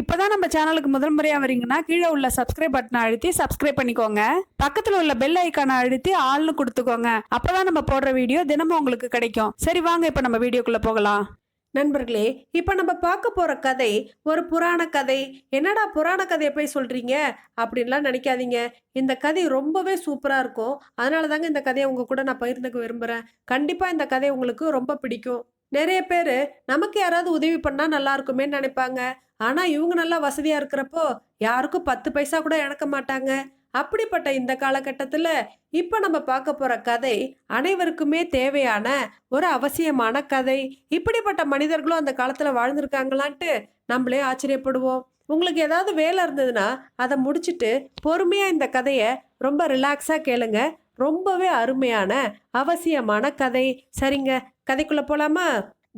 இப்போதான் நம்ம சேனலுக்கு முதல் முறையாக வரீங்கன்னா கீழே உள்ள சப்ஸ்கிரைப் பட்டனை அழுத்தி சப்ஸ்கிரைப் பண்ணிக்கோங்க. பக்கத்தில் உள்ள பெல் ஐக்கானை அழுத்தி ஆள்னு கொடுத்துக்கோங்க. அப்போதான் நம்ம போடுற வீடியோ தினமும் உங்களுக்கு கிடைக்கும். சரி வாங்க இப்போ நம்ம வீடியோக்குள்ளே போகலாம். நண்பர்களே இப்போ நம்ம பார்க்க போகிற கதை ஒரு புராண கதை. என்னடா புராண கதையை போய் சொல்கிறீங்க அப்படின்லாம் நினைக்காதீங்க. இந்த கதை ரொம்பவே சூப்பராக இருக்கும். அதனால தாங்க இந்த கதையை உங்கள் கூட நான் பகிர்ந்துக்க விரும்புகிறேன் கண்டிப்பாக இந்த கதை உங்களுக்கு ரொம்ப பிடிக்கும். நிறைய பேர் நமக்கு யாராவது உதவி பண்ணால் நல்லா இருக்குமே நினைப்பாங்க. ஆனால் இவங்க நல்லா வசதியாக இருக்கிறப்போ யாருக்கும் பத்து பைசா கூட இழக்க மாட்டாங்க. அப்படிப்பட்ட இந்த காலகட்டத்தில் இப்போ நம்ம பார்க்க போகிற கதை அனைவருக்குமே தேவையான ஒரு அவசியமான கதை. இப்படிப்பட்ட மனிதர்களும் அந்த காலத்தில் வாழ்ந்திருக்காங்களான்ட்டு நம்மளே ஆச்சரியப்படுவோம். உங்களுக்கு ஏதாவது வேலை இருந்ததுன்னா அதை முடிச்சுட்டு பொறுமையாக இந்த கதையை ரொம்ப ரிலாக்ஸாக கேளுங்க. ரொம்பவே அருமையான அவசியமான கதை. சரிங்க கதைக்குள்ள போலாமா?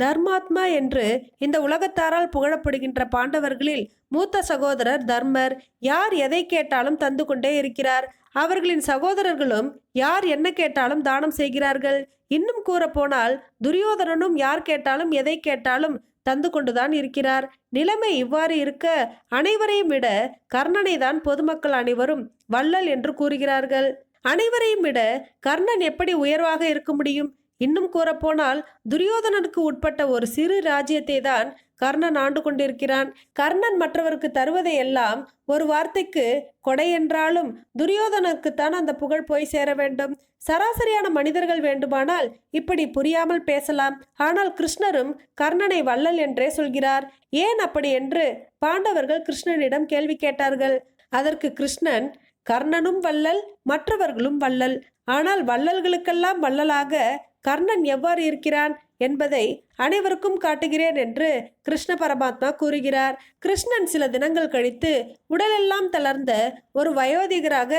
தர்மாத்மா என்று இந்த உலகத்தாரால் புகழப்படுகின்ற பாண்டவர்களில் மூத்த சகோதரர் தர்மர் யார் எதை கேட்டாலும் தந்து கொண்டே இருக்கிறார்? அவர்களின் சகோதரர்களும் யார் என்ன கேட்டாலும் தானம் செய்கிறார்கள்? இன்னும் கூறப்போனால் துரியோதனனும் யார் கேட்டாலும் எதை கேட்டாலும் தந்து கொண்டுதான் இருக்கிறார். நிலைமை இவ்வாறு இருக்க அனைவரையும் விட கர்ணனை தான் பொதுமக்கள் அனைவரும் வள்ளல் என்று கூறுகிறார்கள். அனைவரையும் விட கர்ணன் எப்படி உயர்வாக இருக்க முடியும்? இன்னும் கூறப்போனால் துரியோதனனுக்கு உட்பட்ட ஒரு சிறு ராஜ்யத்தை தான் கர்ணன் ஆண்டு கொண்டிருக்கிறான். கர்ணன் மற்றவருக்கு தருவதை எல்லாம் ஒரு வார்த்தைக்கு கொடை என்றாலும் துரியோதனனுக்குத்தான் அந்த புகழ் போய் சேர வேண்டும். சராசரியான மனிதர்கள் வேண்டுமானால் இப்படி புரியாமல் பேசலாம். ஆனால் கிருஷ்ணரும் கர்ணனை வள்ளல் என்றே சொல்கிறார். ஏன் அப்படி என்று பாண்டவர்கள் கிருஷ்ணனிடம் கேள்வி கேட்டார்கள். அதற்கு கிருஷ்ணன் கர்ணனும் வள்ளல் மற்றவர்களும் வள்ளல். ஆனால் வள்ளல்களுக்கெல்லாம் வள்ளலாக கர்ணன் எவ்வாறு இருக்கிறான் என்பதை அனைவருக்கும் காட்டுகிறேன் என்று கிருஷ்ண பரமாத்மா கூறுகிறார். கிருஷ்ணன் சில தினங்கள் கழித்து உடலெல்லாம் தளர்ந்த ஒரு வயோதிகராக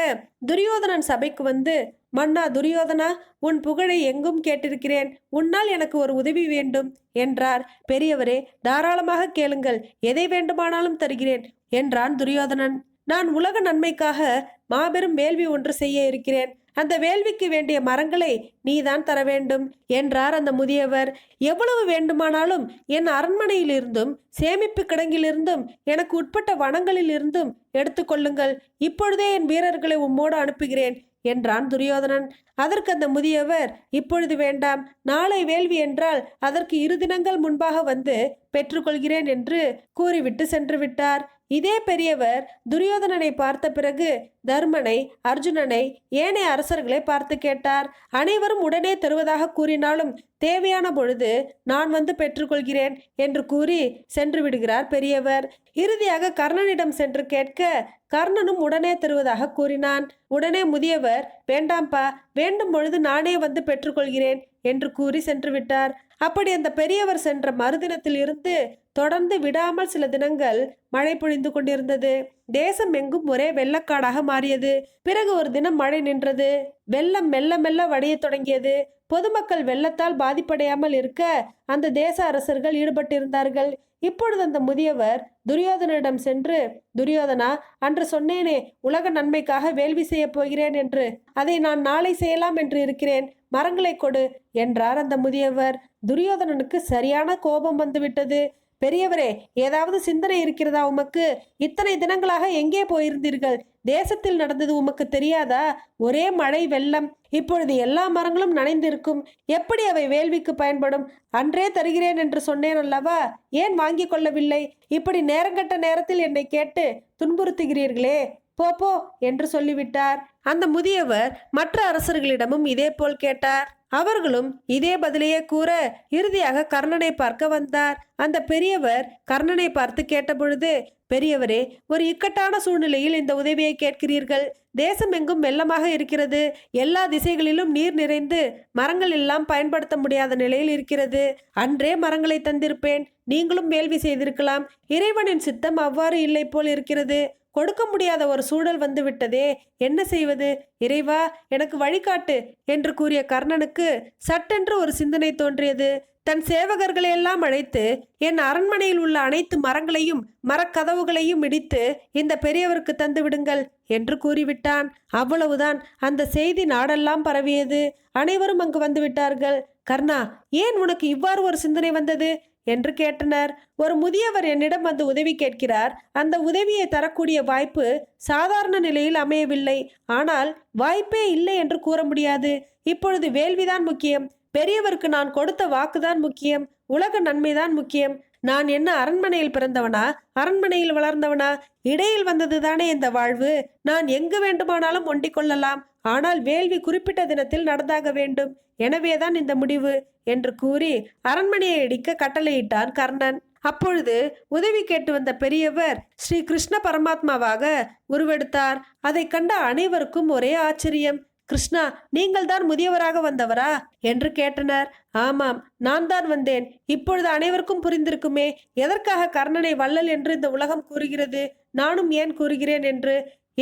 துரியோதனன் சபைக்கு வந்து மன்னா துரியோதனா உன் புகழை எங்கும் கேட்டிருக்கிறேன். உன்னால் எனக்கு ஒரு உதவி வேண்டும் என்றார். பெரியவரே தாராளமாக கேளுங்கள். எதை வேண்டுமானாலும் தருகிறேன் என்றான் துரியோதனன். நான் உலக நன்மைக்காக மாபெரும் வேள்வி ஒன்று செய்ய இருக்கிறேன். அந்த வேள்விக்கு வேண்டிய மரங்களை நீதான் தர வேண்டும் என்றார் அந்த முதியவர். எவ்வளவு வேண்டுமானாலும் என் அரண்மனையிலிருந்தும் சேமிப்பு கிடங்கிலிருந்தும் எனக்கு உட்பட்ட வனங்களிலிருந்தும் எடுத்துக்கொள்ளுங்கள் இப்பொழுதே என் வீரர்களை உம்மோடு அனுப்புகிறேன் என்றான் துரியோதனன். அதற்கு அந்த முதியவர் இப்பொழுது வேண்டாம். நாளை வேள்வி என்றால் அதற்கு இரு தினங்கள் முன்பாக வந்து பெற்றுக்கொள்கிறேன் என்று கூறிவிட்டு சென்று விட்டார். இதே பெரியவர் துரியோதனனை பார்த்த பிறகு தர்மனை அர்ஜுனனை ஏனைய அரசர்களை பார்த்து கேட்டார். அனைவரும் உடனே தருவதாக கூறினாலும் தேவையான பொழுது நான் வந்து பெற்றுக்கொள்கிறேன் என்று கூறி சென்று விடுகிறார் பெரியவர். இறுதியாக கர்ணனிடம் சென்று கேட்க கர்ணனும் உடனே தருவதாக கூறினான். உடனே முதியவர் வேண்டாம்பா வேண்டும் பொழுது நானே வந்து பெற்றுக்கொள்கிறேன் என்று கூறி சென்று விட்டார். அப்படி அந்த பெரியவர் சென்ற மறுதினத்தில் இருந்து தொடர்ந்து விடாமல் சில தினங்கள் மழை பொழிந்து கொண்டிருந்தது. தேசம் எங்கும் ஒரே வெள்ளக்காடாக மாறியது. பிறகு ஒரு தினம் மழை நின்றது. வெள்ளம் மெல்ல மெல்ல வடியத் தொடங்கியது. பொதுமக்கள் வெள்ளத்தால் பாதிப்படையாமல் இருக்க அந்த தேச அரசர்கள் ஈடுபட்டிருந்தார்கள். இப்பொழுது அந்த முதியவர் துரியோதனிடம் சென்று துரியோதனா அன்று சொன்னேனே உலக நன்மைக்காக வேள்வி செய்யப் போகிறேன் என்று. அதை நான் நாளை செய்யலாம் என்று இருக்கிறேன். மரங்களை கொடு என்றார் அந்த முதியவர். துரியோதனனுக்கு சரியான கோபம் வந்துவிட்டது. பெரியவரே ஏதாவது சிந்தனை இருக்கிறதா உமக்கு? இத்தனை தினங்களாக எங்கே போயிருந்தீர்கள்? தேசத்தில் நடந்தது உமக்கு தெரியாதா? ஒரே மழை வெள்ளம் இப்பொழுது எல்லா மரங்களும் நனைந்திருக்கும். எப்படி அவை வேள்விக்கு பயன்படும்? அன்றே தருகிறேன் என்று சொன்னேன் அல்லவா? ஏன் வாங்கி கொள்ளவில்லை? இப்படி நேரங்கட்ட நேரத்தில் என்னை கேட்டு துன்புறுத்துகிறீர்களே. போ போ என்று சொல்லிவிட்டார். அந்த முதியவர் மற்ற அரசர்களிடமும் இதேபோல் கேட்டார். அவர்களும் இதே பதிலையே கூற இறுதியாக கர்ணனை பார்க்க வந்தார். அந்த பெரியவர் கர்ணனை பார்த்து கேட்டபொழுது பெரியவரே ஒரு இக்கட்டான சூழ்நிலையில் இந்த உதவியை கேட்கிறீர்கள். தேசம் எங்கும் வெள்ளமாக இருக்கிறது. எல்லா திசைகளிலும் நீர் நிறைந்து மரங்கள் எல்லாம் பயன்படுத்த முடியாத நிலையில் இருக்கிறது. அன்றே மரங்களை தந்திருப்பேன். நீங்களும் வேள்வி செய்திருக்கலாம். இறைவனின் சித்தம் அவ்வாறு இல்லை போல் இருக்கிறது. கொடுக்க முடியாத ஒரு சூழல் வந்துவிட்டதே. என்ன செய்வது? இறைவா எனக்கு வழிகாட்டு என்று கூறிய கர்ணனுக்கு சட்டென்று ஒரு சிந்தனை தோன்றியது. தன் சேவகர்களை எல்லாம் அழைத்து என் அரண்மனையில் உள்ள அனைத்து மரங்களையும் மரக்கதவுகளையும் இடித்து இந்த பெரியவருக்கு தந்து விடுங்கள் என்று கூறிவிட்டான். அவ்வளவுதான். அந்த செய்தி நாடெல்லாம் பரவியது. அனைவரும் அங்கு வந்து விட்டார்கள். கர்ணா ஏன் உனக்கு இவ்வாறு ஒரு சிந்தனை வந்தது? என்று கேட்டனர். ஒரு முதியவர் என்னிடம் வந்து உதவி கேட்கிறார். அந்த உதவியை தரக்கூடிய வாய்ப்பு சாதாரண நிலையில் அமையவில்லை. ஆனால் வாய்ப்பே இல்லை என்று கூற முடியாது. இப்பொழுது வேள்விதான் முக்கியம். பெரியவருக்கு நான் கொடுத்த வாக்குதான் முக்கியம். உலக நன்மைதான் முக்கியம். நான் என்ன அரண்மனையில் பிறந்தவனா? அரண்மனையில் வளர்ந்தவனா? இடையில் வந்ததுதானே இந்த வாழ்வு. நான் எங்கு வேண்டுமானாலும் ஒண்டிக் கொள்ளலாம். ஆனால் வேள்வி குறிப்பிட்ட தினத்தில் நடந்தாக வேண்டும். எனவேதான் இந்த முடிவு என்று கூறி அரண்மனையை இடிக்க கட்டளையிட்டான் கர்ணன். அப்பொழுது உதவி கேட்டு வந்த பெரியவர் ஸ்ரீ கிருஷ்ண பரமாத்மாவாக உருவெடுத்தார். அதை கண்ட அனைவருக்கும் ஒரே ஆச்சரியம். கிருஷ்ணா நீங்கள் தான் முதியவராக வந்தவரா? என்று கேட்டனர். ஆமாம் நான் தான் வந்தேன். இப்பொழுது அனைவருக்கும் புரிந்திருக்குமே எதற்காக கர்ணனை வள்ளல் என்று இந்த உலகம் கூறுகிறது? நானும் ஏன் கூறுகிறேன் என்று.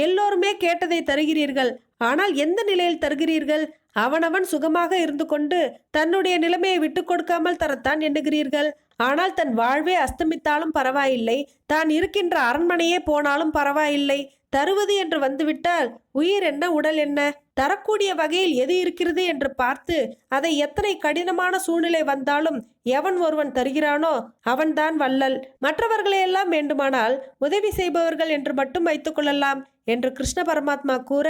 எல்லோருமே கேட்டதை தருகிறீர்கள். ஆனால் எந்த நிலையில் தருகிறீர்கள்? அவனவன் சுகமாக இருந்து கொண்டு தன்னுடைய நிலைமையை விட்டு கொடுக்காமல் தரத்தான் எண்ணுகிறீர்கள். ஆனால் தன் வாழ்வே அஸ்தமித்தாலும் பரவாயில்லை. தான் இருக்கின்ற அரண்மனையே போனாலும் பரவாயில்லை. தருவது என்று வந்துவிட்டால் உயிர் என்ன உடல் என்ன தரக்கூடிய வகையில் எது இருக்கிறது என்று பார்த்து அதை எத்தனை கடினமான சூழ்நிலை வந்தாலும் எவன் ஒருவன் தருகிறானோ அவன்தான் வள்ளல். மற்றவர்களையெல்லாம் வேண்டுமானால் உதவி செய்பவர்கள் என்று மட்டும் வைத்துக் கொள்ளலாம் என்று கிருஷ்ண பரமாத்மா கூற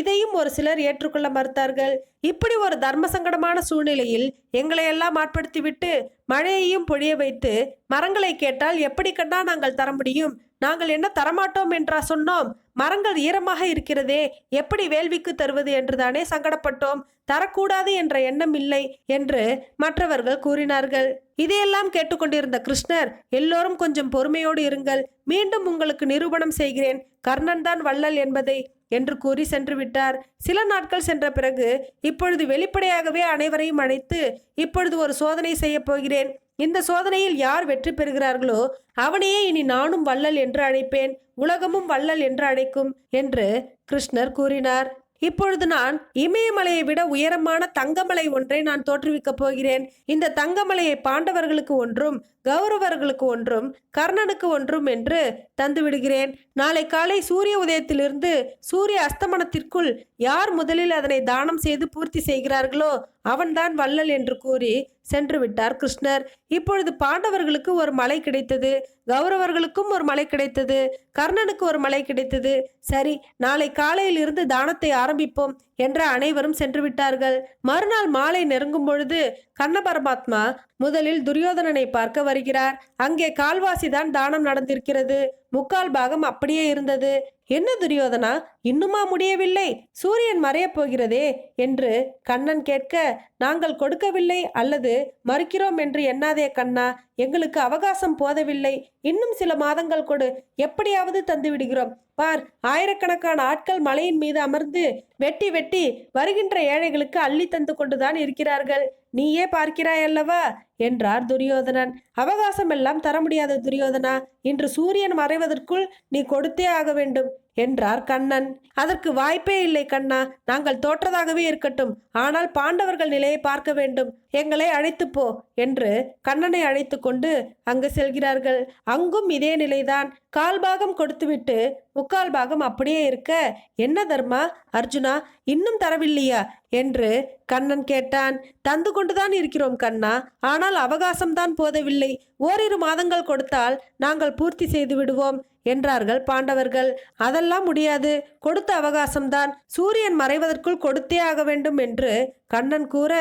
இதையும் ஒரு சிலர் ஏற்றுக்கொள்ள மறுத்தார்கள். இப்படி ஒரு தர்ம சங்கடமான சூழ்நிலையில் எங்களை எல்லாம் ஆட்படுத்திவிட்டு மழையையும் பொழிய வைத்து மரங்களை கேட்டால் எப்படி கண்டா நாங்கள் தர முடியும்? நாங்கள் என்ன தரமாட்டோம் என்றா சொன்னோம்? மரங்கள் ஈரமாக இருக்கிறதே எப்படி வேள்விக்கு தருவது என்றுதானே சங்கடப்பட்டோம். தரக்கூடாது என்ற எண்ணம் இல்லை என்று மற்றவர்கள் கூறினார்கள். இதையெல்லாம் கேட்டுக்கொண்டிருந்த கிருஷ்ணர் எல்லோரும் கொஞ்சம் பொறுமையோடு இருங்கள். மீண்டும் உங்களுக்கு நிரூபணம் செய்கிறேன். கர்ணன் தான் வள்ளல் என்பதை என்று கூறி சென்று விட்டார். சில நாட்கள் சென்ற பிறகு இப்பொழுது வெளிப்படையாகவே அனைவரையும் அழைத்து இப்பொழுது ஒரு சோதனை செய்ய போகிறேன். இந்த சோதனையில் யார் வெற்றி பெறுகிறார்களோ அவனையே இனி நானும் வள்ளல் என்று அழைப்பேன். உலகமும் வள்ளல் என்று அழைக்கும் என்று கிருஷ்ணர் கூறினார். இப்பொழுது நான் இமயமலையை விட உயரமான தங்கமலை ஒன்றை நான் தோற்றுவிக்கப் போகிறேன். இந்த தங்கமலையை பாண்டவர்களுக்கு ஒன்றும் கௌரவர்களுக்கு ஒன்றும் கர்ணனுக்கு ஒன்றும் என்று தந்துவிடுகிறேன். நாளை காலை சூரிய உதயத்திலிருந்து சூரிய அஸ்தமனத்திற்குள் யார் முதலில் அதனை தானம் செய்து பூர்த்தி செய்கிறார்களோ அவன்தான் வள்ளல் என்று கூறி சென்று விட்டார் கிருஷ்ணர். இப்பொழுது பாண்டவர்களுக்கு ஒரு மலை கிடைத்தது கௌரவர்களுக்கும் ஒரு மலை கிடைத்தது கர்ணனுக்கு ஒரு மலை கிடைத்தது. சரி நாளை காலையில் இருந்து தானத்தை ஆரம்பிப்போம். என்ற அனைவரும் சென்று விட்டார்கள் மறுநாள் மாலை நெருங்கும் பொழுது கண்ண பரமாத்மா முதலில் துரியோதனனை பார்க்க வருகிறார். அங்கே கால்வாசிதான் தானம் நடந்திருக்கிறது. முக்கால் பாகம் அப்படியே இருந்தது. என்ன துரியோதனா இன்னுமா முடியவில்லை? சூரியன் மறையப் போகிறதே? என்று கண்ணன் கேட்க நாங்கள் கொடுக்கவில்லை அல்லது மறுக்கிறோம் என்று எண்ணாதே கண்ணா. எங்களுக்கு அவகாசம் போதவில்லை. இன்னும் சில மாதங்கள் கொடு. எப்படியாவது தந்து விடுகிறோம். பார் ஆயிரக்கணக்கான ஆட்கள் மலையின் மீது அமர்ந்து வெட்டி வெட்டி வருகின்ற ஏழைகளுக்கு அள்ளி தந்து கொண்டுதான் இருக்கிறார்கள். நீயே பார்க்கிறாய் அல்லவா? என்றார் துரியோதனன். அவகாசம் எல்லாம் தர முடியாத துரியோதனா. இன்று சூரியன் மறைவதற்குள் நீ கொடுத்தே ஆக வேண்டும் என்றார் கண்ணன். அதற்கு வாய்ப்பே இல்லை கண்ணா. நாங்கள் தோற்றதாகவே இருக்கட்டும். ஆனால் பாண்டவர்கள் நிலையை பார்க்க வேண்டும். எங்களை அழைத்து போ என்று கண்ணனை அழைத்து கொண்டு அங்கு செல்கிறார்கள். அங்கும் இதே நிலைதான். கால் பாகம் கொடுத்துவிட்டு முக்கால் பாகம் அப்படியே இருக்க என்ன தர்மா? அர்ஜுனா இன்னும் தரவில்லையா? என்று கண்ணன் கேட்டான். தந்து கொண்டுதான் இருக்கிறோம் கண்ணா. ஆனால் அவகாசம்தான் போதவில்லை. ஓரிரு மாதங்கள் கொடுத்தால் நாங்கள் பூர்த்தி செய்து விடுவோம். என்றார்கள் பாண்டவர்கள். அதெல்லாம் முடியாது. கொடுத்த அவகாசம்தான். சூரியன் மறைவதற்குள் கொடுத்தே ஆக வேண்டும் என்று கண்ணன் கூற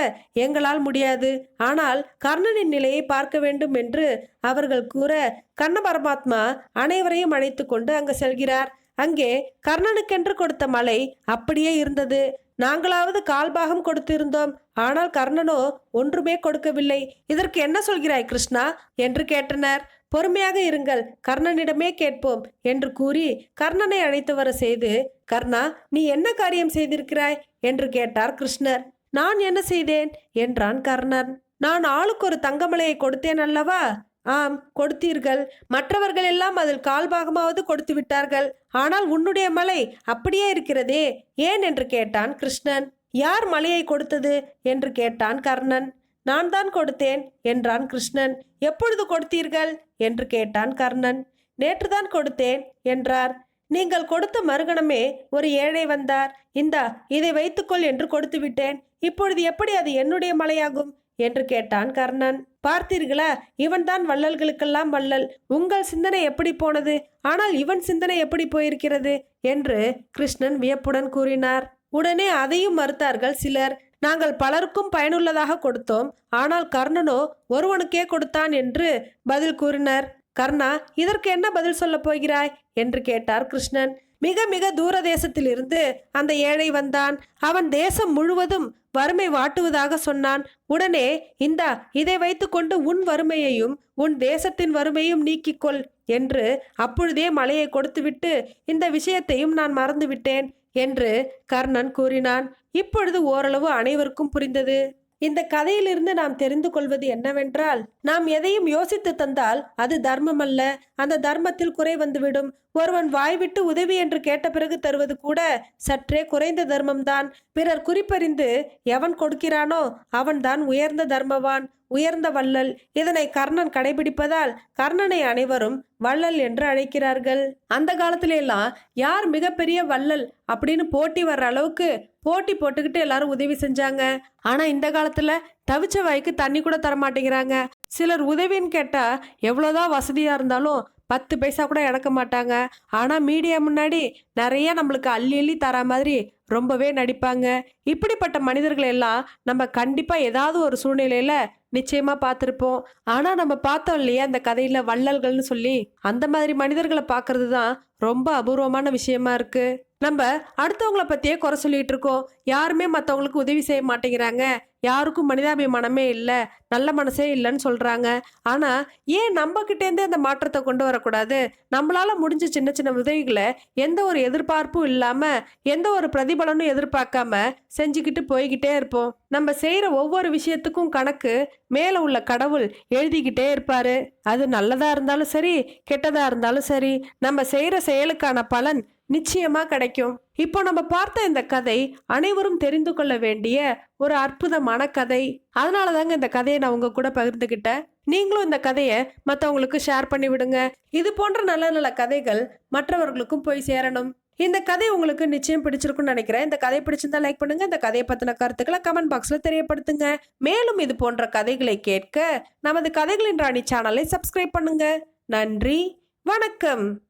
எங்களால் முடியாது. ஆனால் கர்ணனின் நிலையை பார்க்க வேண்டும் என்று அவர்கள் கூற கண்ண பரமாத்மா அனைவரையும் அழைத்து கொண்டு அங்கு செல்கிறார். அங்கே கர்ணனுக்கென்று கொடுத்த மலை அப்படியே இருந்தது. நாங்களாவது கால்பாகம் கொடுத்திருந்தோம். ஆனால் கர்ணனோ ஒன்றுமே கொடுக்கவில்லை. இதற்கு என்ன சொல்கிறாய் கிருஷ்ணா? என்று கேட்டனர். பொறுமையாக இருங்கள் கர்ணனிடமே கேட்போம் என்று கூறி கர்ணனை அழைத்து வர செய்து கர்ணா நீ என்ன காரியம் செய்திருக்கிறாய்? என்று கேட்டார் கிருஷ்ணர். நான் என்ன செய்தேன்? என்றான் கர்ணன். நான் ஆளுக்கு ஒரு தங்கமலையை கொடுத்தேன் அல்லவா? ஆம் கொடுத்தீர்கள். மற்றவர்கள் எல்லாம் அதில் கால்பாகமாவது கொடுத்து விட்டார்கள். ஆனால் உன்னுடைய மலை அப்படியே இருக்கிறதே. ஏன்? என்று கேட்டான் கிருஷ்ணன். யார் மலையை கொடுத்தது? என்று கேட்டான் கர்ணன். நான் தான் கொடுத்தேன் என்றான் கிருஷ்ணன். எப்பொழுது கொடுத்தீர்கள்? என்று கேட்டான் கர்ணன். நேற்றுதான் கொடுத்தேன் என்றார். நீங்கள் கொடுத்த மறுகணமே ஒரு ஏழை வந்தார். இந்தா இதை வைத்துக்கொள் என்று கொடுத்து விட்டேன். இப்பொழுது எப்படி அது என்னுடைய மலையாகும்? என்று கேட்டான் கர்ணன். பார்த்தீர்களா? இவன்தான் வள்ளல்களுக்கெல்லாம் வள்ளல். உங்கள் சிந்தனை எப்படி போனது? ஆனால் இவன் சிந்தனை எப்படி போயிருக்கிறது? என்று கிருஷ்ணன் வியப்புடன் கூறினார். உடனே அதையும் மறுத்தார்கள் சிலர். நாங்கள் பலருக்கும் பயனுள்ளதாக கொடுத்தோம். ஆனால் கர்ணனோ ஒருவனுக்கே கொடுத்தான் என்று பதில் கூறினர். கர்ணா இதற்கு என்ன பதில் சொல்லப் போகிறாய்? என்று கேட்டார் கிருஷ்ணன். மிக மிக தூர தேசத்திலிருந்து அந்த ஏழை வந்தான். அவன் தேசம் முழுவதும் வறுமை வாட்டுவதாக சொன்னான். உடனே இந்தா இதை வைத்துக்கொண்டு உன் வறுமையையும் உன் தேசத்தின் வறுமையும் நீக்கிக்கொள் என்று அப்பொழுதே மலையை கொடுத்துவிட்டு இந்த விஷயத்தையும் நான் மறந்துவிட்டேன். என்று கர்ணன் கூறினான். இப்பொழுது ஓரளவு அனைவருக்கும் புரிந்தது. இந்த கதையிலிருந்து நாம் தெரிந்து கொள்வது என்னவென்றால் நாம் எதையும் யோசித்து தந்தால் அது தர்மம் அல்ல அந்த தர்மத்தில் குறை வந்துவிடும். ஒருவன் வாய்விட்டு உதவி என்று கேட்ட பிறகு தருவது கூட சற்றே குறைந்த தர்மம்தான். பிறர் குறிப்பறிந்து எவன் கொடுக்கிறானோ அவன்தான் உயர்ந்த தர்மவான் உயர்ந்த வள்ளல். இதனை கர்ணன் கடைபிடிப்பதால் கர்ணனை அனைவரும் வள்ளல் என்று அழைக்கிறார்கள். அந்த காலத்துல எல்லாம் யார் மிகப்பெரிய வள்ளல் அப்படின்னு போட்டி வர்ற அளவுக்கு போட்டி போட்டுக்கிட்டு எல்லாரும் உதவி செஞ்சாங்க. ஆனா இந்த காலத்துல தவிச்ச வாய்க்கு தண்ணி கூட தர மாட்டேங்கிறாங்க சிலர் உதவின்னு கேட்டா எவ்வளோதான் வசதியா இருந்தாலும் பத்து பைசா கூட இழக்க மாட்டாங்க. ஆனால் மீடியா முன்னாடி நிறைய நம்மளுக்கு அள்ளி அள்ளி தர மாதிரி ரொம்பவே நடிப்பாங்க. இப்படிப்பட்ட மனிதர்கள் எல்லாம் நம்ம கண்டிப்பாக ஏதாவது ஒரு சூழ்நிலையில் நிச்சயமாக பார்த்துருப்போம். ஆனால் நம்ம பார்த்தோம் இல்லையா அந்த கதையில் வள்ளல்கள்னு சொல்லி? அந்த மாதிரி மனிதர்களை பார்க்குறது தான் ரொம்ப அபூர்வமான விஷயமா இருக்குது நம்ம அடுத்தவங்கள பற்றியே குறை சொல்லிட்டு இருக்கோம். யாருமே மற்றவங்களுக்கு உதவி செய்ய மாட்டேங்கிறாங்க. யாருக்கும் மனிதாபிமானமே இல்லை. நல்ல மனசே இல்லைன்னு சொல்கிறாங்க ஆனால் ஏன் நம்மக்கிட்டேருந்தே அந்த மாற்றத்தை கொண்டு வரக்கூடாது? நம்மளால் முடிஞ்ச சின்ன சின்ன உதவிகளை எந்த ஒரு எதிர்பார்ப்பும் இல்லாமல் எந்த ஒரு பிரதிபலனும் எதிர்பார்க்காம செஞ்சுக்கிட்டு போய்கிட்டே இருப்போம். நம்ம செய்கிற ஒவ்வொரு விஷயத்துக்கும் கணக்கு மேலே உள்ள கடவுள் எழுதிக்கிட்டே இருப்பார். அது நல்லதாக இருந்தாலும் சரி கெட்டதாக இருந்தாலும் சரி நம்ம செய்கிற செயலுக்கான பலன் நிச்சயமா கிடைக்கும். இப்போ நம்ம பார்த்த இந்த கதை அனைவரும் தெரிந்து கொள்ள வேண்டிய ஒரு அற்புதமான கதை. அதனால தாங்க இந்த கதையை நான் உங்க கூட பகிர்ந்துக்கிட்டேன் நீங்களும் இந்த கதையை மற்றவங்களுக்கு ஷேர் பண்ணி விடுங்க. இது போன்ற நல்ல நல்ல கதைகள் மற்றவர்களுக்கும் போய் சேரணும். இந்த கதை உங்களுக்கு நிச்சயம் பிடிச்சிருக்கும்னு நினைக்கிறேன். இந்த கதை பிடிச்சிருந்தா லைக் பண்ணுங்க. இந்த கதையை பத்தின கருத்துக்களை கமெண்ட் பாக்ஸ்ல தெரியப்படுத்துங்க. மேலும் இது போன்ற கதைகளை கேட்க நமது கதைகளின் ராணி சேனலை சப்ஸ்கிரைப் பண்ணுங்க. நன்றி. வணக்கம்.